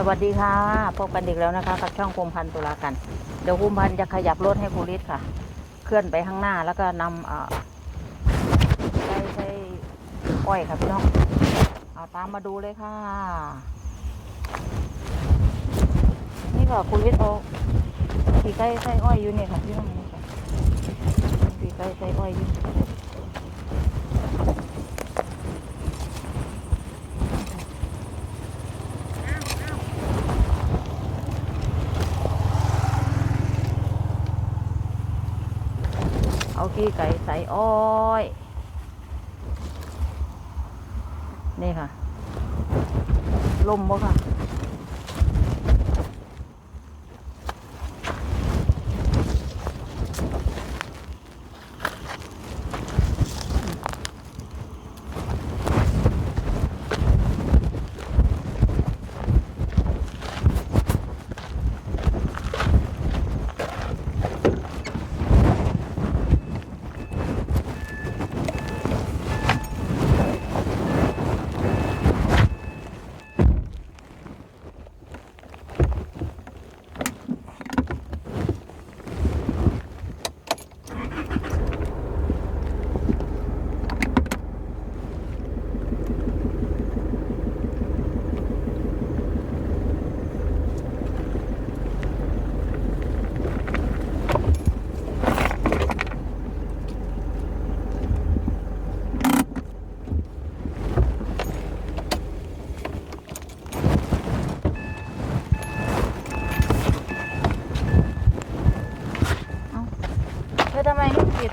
สวัสดีค่ะ พบกันอีกแล้วนะคะ กับช่องคุมพันธ์ตุลากัน เดี๋ยวคุมพันธ์จะขยับรถให้ครูฤทธิ์ค่ะ เคลื่อนไปข้างหน้าแล้วก็นำเอ่อใช้ใช้อ้อยค่ะพี่น้องเอาตามมาดูเลยค่ะ นี่ค่ะครูฤทธิ์เอาขี่ไก่ใส่อ้อยอยู่เนี่ยค่ะพี่น้องนี่ค่ะขี่ไก่ใส่อ้อยอยู่ ขี้ไก่ใส่อ้อย นี่ค่ะ ลมบ่ค่ะ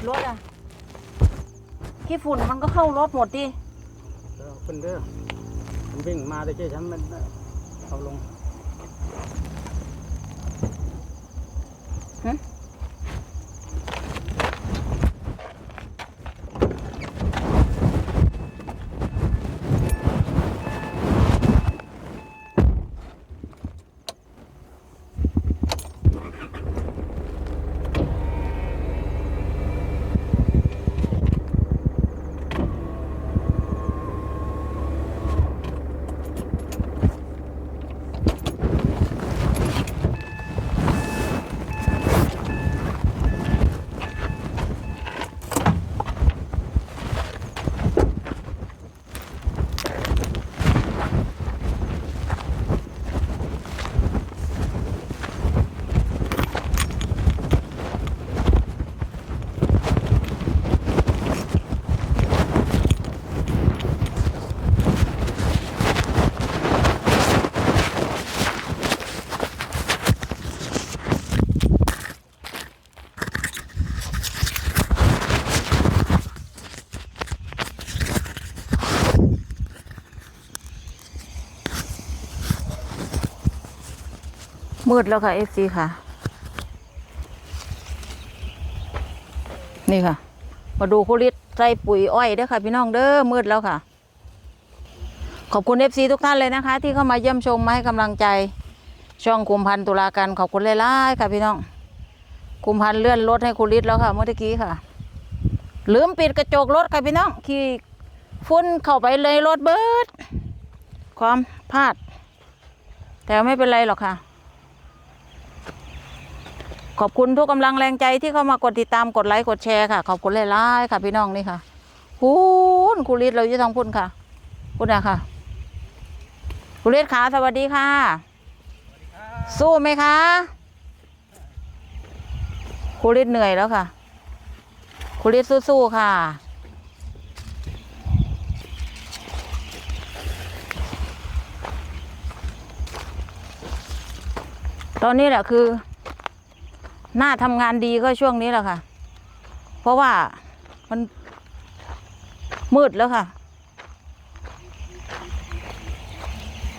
รถอะขี้ฝุ่นมันก็เข้ารถหมดดิเออขึ้นเด้อมันวิ่งมาตะกี้ฉันมันเอาลง มืดแล้วค่ะเอฟซีค่ะ นี่ค่ะ มาดูคุริตใส่ปุ๋ยอ้อยเด้อค่ะ พี่น้องเด้อมืดแล้วค่ะ ขอบคุณเอฟซีทุกท่านเลยนะคะ ที่เข้ามาเยี่ยมชมมาให้กำลังใจ ช่องคุมพันธ์ตุลาการขอบคุณเลยล่ายๆค่ะพี่น้องคุมพันธ์เลื่อนรถให้คุริตแล้วค่ะ เมื่อกี้ค่ะ ลืมปิดกระจกรถค่ะพี่น้องขี่ฟุ้นเข้าไปเลยรถเบิด ความพลาด แต่ไม่เป็นไรหรอกค่ะ ขอบคุณทุกกำลังแรงใจที่เข้ามากดติดตามกดไลค์กดแชร์ค่ะ ขอบคุณหลายๆค่ะ พี่น้องนี่ค่ะพูนครูฤทธิ์เราอยู่ทางพุ่นค่ะพุ่นนะค่ะครูฤทธิ์ขาสวัสดีค่ะ สู้ไหมคะครูฤทธิ์เหนื่อยแล้วค่ะครูฤทธิ์สู้ๆค่ะตอนนี้แหละคือ หน้าทำงานดีก็ช่วงนี้แหละค่ะ เพราะว่ามันมืดแล้วค่ะ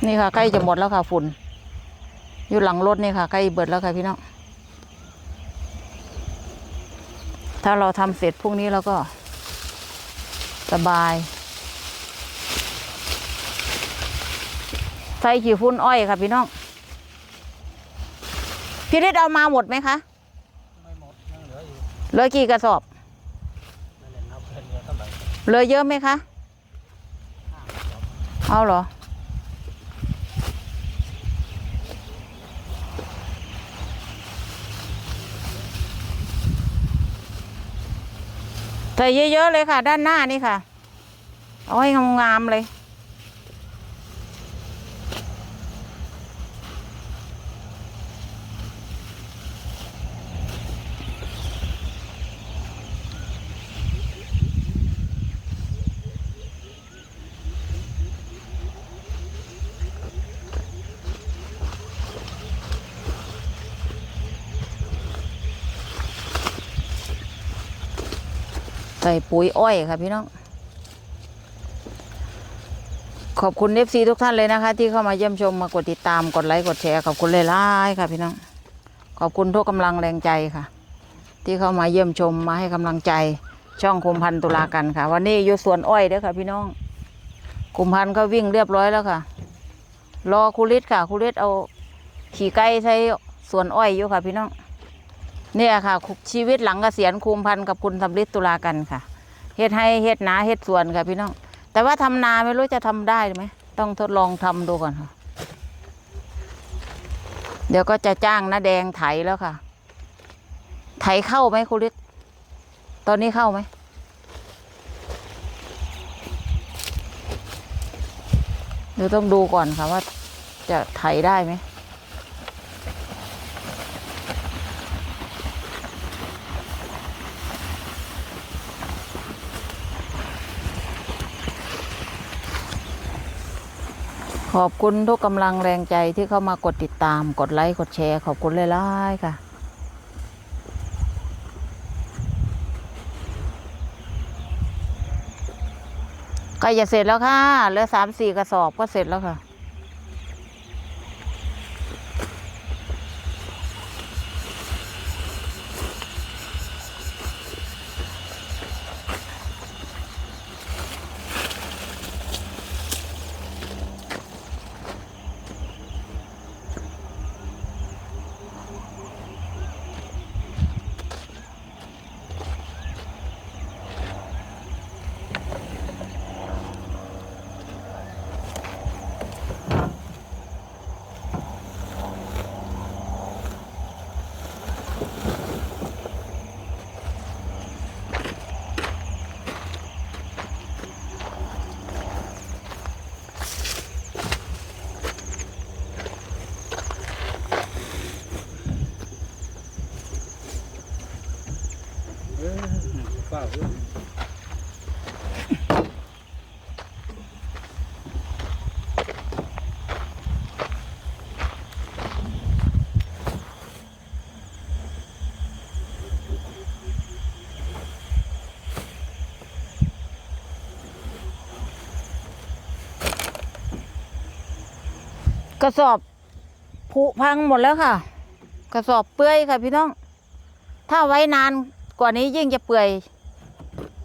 นี่ค่ะ ใกล้จะหมดแล้วค่ะ ฝุ่น อยู่หลังรถนี่ค่ะ ใกล้เบิดแล้วค่ะพี่น้อง ถ้าเราทำเสร็จพรุ่งนี้เราก็ สบายใส่ขี้ฝุ่นอ้อยค่ะพี่น้องพี่ฤทธิ์เอามาหมดไหมคะ เลยกี่กระสอบเลยเยอะไหมคะ เอาเหรอ ใส่เยอะๆเลยค่ะ ด้านหน้านี่ค่ะ เอาให้งามๆเลย ส่ปุ๋ยอ้อยค่ะพี่น้อง ขอบคุณเอฟซีทุกท่านเลยนะคะ ที่เข้ามาเยี่ยมชมมากดติดตามกดไลค์กดแชร์ขอบคุณเลยล่ายๆค่ะพี่น้อง ขอบคุณทุกกำลังแรงใจค่ะ ที่เข้ามาเยี่ยมชมมาให้กำลังใจช่องคุมพันธ์ตุลากันค่ะ วันนี้อยู่สวนอ้อยเด้อค่ะ พี่น้องคุมพันธ์ก็วิ่งเรียบร้อยแล้วค่ะ รอคุริตค่ะคุริตเอาขี่ไก่ใช้สวนอ้อยอยู่ค่ะ พี่น้อง เนี่ยค่ะชีวิตหลังเกษียณคุมพันกับคุณสำลิดตุลากันค่ะเฮ็ดให้เฮ็ดนาเฮ็ดสวนค่ะพี่น้อง แต่ว่าทำนาไม่รู้จะทำได้ไหมต้องทดลองทำดูก่อนค่ะ เดี๋ยวก็จะจ้างน้าแดงไถแล้วค่ะ ไถเข้าไหมคุณฤทธิ์ตอนนี้เข้าไหมเดี๋ยวต้องดูก่อนค่ะว่าจะไถได้ไหม ขอบคุณทุกกำลังแรงใจที่เข้ามากดติดตามกดไลค์กดแชร์ขอบคุณเลยล่ๆค่ะ ใกล้จะเสร็จแล้วค่ะเหลือสามสี่กระสอบก็เสร็จแล้วค่ะ เออเปล่าเออ ก ระสอบผุพังหมดแล้วค่ะ กระสอบเปื่อยค่ะพี่น้อง ถ้าไว้นานกว่านี้ยิ่งจะเปื่อย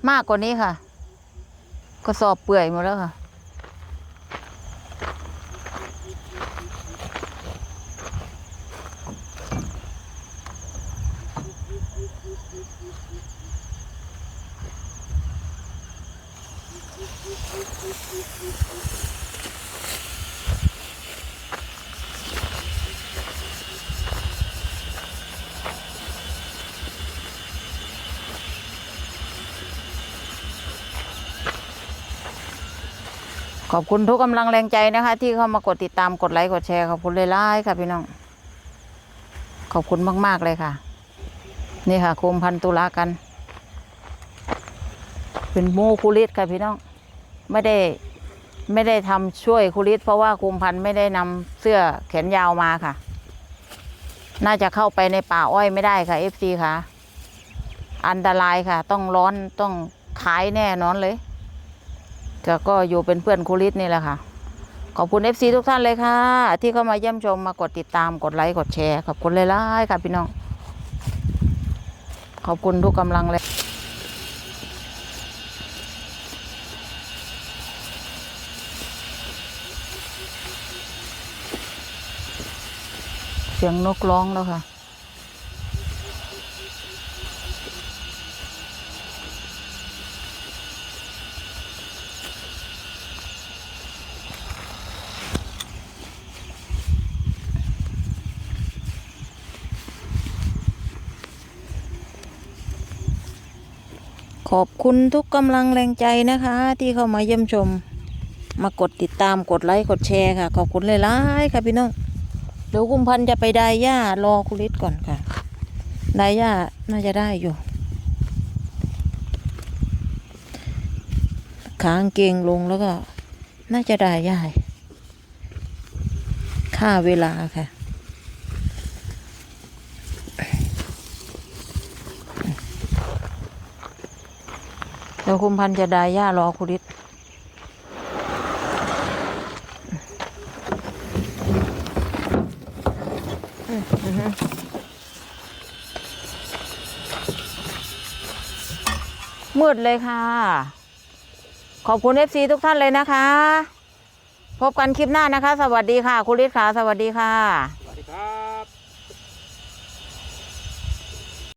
มากกว่านี้ค่ะ กระสอบเปื่อยหมดแล้วค่ะ ขอบคุณทุกกำลังแรงใจนะคะ ที่เข้ามากดติดตามกดไลค์กดแชร์ขอบคุณเลยล่ายๆค่ะพี่น้อง ขอบคุณมาก ๆ เลยค่ะ นี่ค่ะคุมพันตุลากัน เป็นหมูคุริตค่ะพี่น้อง ไม่ได้ไม่ได้ทำช่วยคุริตเพราะว่าคุมพันไม่ได้นำเสื้อแขนยาวมาค่ะ น่าจะเข้าไปในป่าอ้อยไม่ได้ค่ะเอฟซีค่ะ อันตรายค่ะ ต้องร้อนต้องขายแน่นอนเลย ก็ก็อยู่เป็นเพื่อนคุริตนี่แหละค่ะ ขอบคุณเอฟซีทุกท่านเลยค่ะ ที่เข้ามาเยี่ยมชมมากดติดตามกดไลค์กดแชร์ ขอบคุณเลยล่ะค่ะพี่น้อง ขอบคุณทุกกำลังเลยเสียงนกร้องแล้วค่ะ ขอบคุณทุกกำลังแรงใจนะคะ ที่เข้ามาเยี่ยมชม มากดติดตามกดไลค์กดแชร์ค่ะ ขอบคุณหลายๆค่ะพี่น้องเดี๋ยวกุมพันจะไปได้ย่ารอคุริตก่อนค่ะได้ย่าน่าจะได้อยู่ขางเกงลงแล้วก็ น่าจะได้ย่ายค่าเวลาค่ะ ดี๋ยวคุมพันธ์จะได้ย่ารอคุริตมืดเลยค่ะ ขอบคุณเอฟซีทุกท่านเลยนะคะ พบกันคลิปหน้านะคะ สวัสดีค่ะคุณฤทธิ์ค่ะ สวัสดีค่ะ